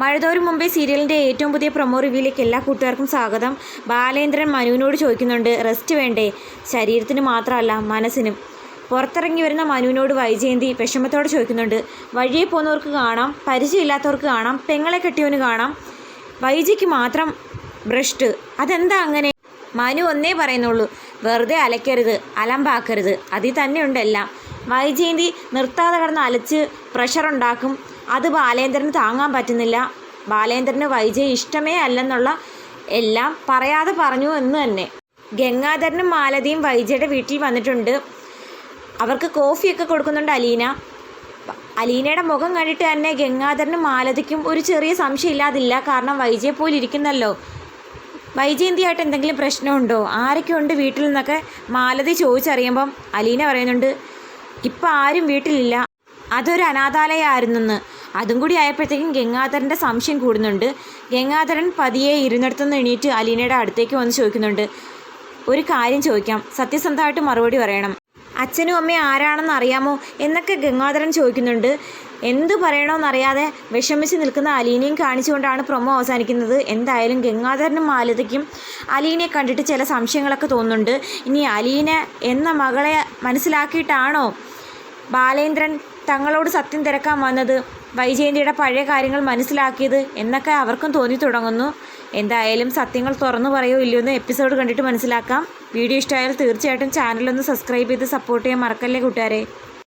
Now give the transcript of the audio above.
മഴതോരും മുമ്പേ സീരിയലിന്റെ ഏറ്റവും പുതിയ പ്രൊമോ റിവ്യൂയിലേക്ക് എല്ലാ കൂട്ടുകാർക്കും സ്വാഗതം. ബാലേന്ദ്രൻ മനുവിനോട് ചോദിക്കുന്നുണ്ട് റെസ്റ്റ് വേണ്ടേ? ശരീരത്തിന് മാത്രമല്ല മനസ്സിനും. പുറത്തിറങ്ങി വരുന്ന മനുവിനോട് വൈജയന്തി വിഷമത്തോടെ ചോദിക്കുന്നുണ്ട് വഴിയെ പോകുന്നവർക്ക് കാണാം പരിചയമില്ലാത്തവർക്ക് കാണാം പെങ്ങളെ കെട്ടിയവന് കാണാം. വൈജയ്ക്ക് മാത്രം ഭ്രഷ്ട് അതെന്താ അങ്ങനെ? മനു ഒന്നേ പറയുന്നുള്ളൂ വെറുതെ അലക്കരുത് അലമ്പാക്കരുത്. അതിൽ തന്നെ ഉണ്ടല്ല വൈജയന്തി നിർത്താതെ കിടന്ന് അലച്ച് പ്രഷർ ഉണ്ടാക്കും. അത് ബാലേന്ദ്രന് താങ്ങാൻ പറ്റുന്നില്ല. ബാലേന്ദ്രന് വൈജയ് ഇഷ്ടമേ അല്ലെന്നുള്ള എല്ലാം പറയാതെ പറഞ്ഞു എന്ന് തന്നെ. ഗംഗാധരനും മാലതിയും വൈജയുടെ വീട്ടിൽ വന്നിട്ടുണ്ട്. അവർക്ക് കോഫിയൊക്കെ കൊടുക്കുന്നുണ്ട് അലീന. അലീനയുടെ മുഖം കണ്ടിട്ട് തന്നെ ഗംഗാധരനും മാലതിക്കും ഒരു ചെറിയ സംശയം ഇല്ലാതില്ല കാരണം വൈജയെ പോലെ ഇരിക്കുന്നല്ലോ. വൈജയന്തിയായിട്ട് എന്തെങ്കിലും പ്രശ്നമുണ്ടോ? ആരൊക്കെ ഉണ്ട് വീട്ടിൽ നിന്നൊക്കെ മാലതി ചോദിച്ചറിയുമ്പം അലീന പറയുന്നുണ്ട് ഇപ്പം ആരും വീട്ടിലില്ല. അതൊരു അനാഥാലയമായിരുന്നെന്ന് അതും കൂടി ആയപ്പോഴത്തേക്കും ഗംഗാധരന്റെ സംശയം കൂടുന്നുണ്ട്. ഗംഗാധരൻ പതിയെ ഇരുന്നിടത്തുനിന്ന് എണീറ്റ് അലീനയുടെ അടുത്തേക്ക് വന്ന് ചോദിക്കുന്നുണ്ട്. ഒരു കാര്യം ചോദിക്കാം. സത്യസന്ധമായിട്ട് മറുപടി പറയണം. അച്ഛനും അമ്മയും ആരാണെന്ന് അറിയാമോ എന്നൊക്കെ ഗംഗാധരൻ ചോദിക്കുന്നുണ്ട്. എന്ത് പറയണമെന്നറിയാതെ വിഷമിച്ച് നിൽക്കുന്ന അലീനയും കാണിച്ചുകൊണ്ടാണ് പ്രൊമോ അവസാനിക്കുന്നത്. എന്തായാലും ഗംഗാധരനും മാലതയ്ക്കും അലീനയെ കണ്ടിട്ട് ചില സംശയങ്ങളൊക്കെ തോന്നുന്നുണ്ട്. ഇനി അലീന എന്ന മകളെ മനസ്സിലാക്കിയിട്ടാണോ ബാലേന്ദ്രൻ തങ്ങളോട് സത്യം തിരക്കാൻ വന്നത് വൈജയന്തിയുടെ പഴയ കാര്യങ്ങൾ മനസ്സിലാക്കിയത് എന്നൊക്കെ അവർക്കും തോന്നി തുടങ്ങുന്നു. എന്തായാലും സത്യങ്ങൾ തുറന്നു പറയോ ഇല്ലയോ എന്ന് എപ്പിസോഡ് കണ്ടിട്ട് മനസ്സിലാക്കാം. വീഡിയോ ഇഷ്ടമായാൽ തീർച്ചയായിട്ടും ചാനലൊന്ന് സബ്സ്ക്രൈബ് ചെയ്ത് സപ്പോർട്ട് ചെയ്യാൻ മറക്കല്ലേ കൂട്ടുകാരെ.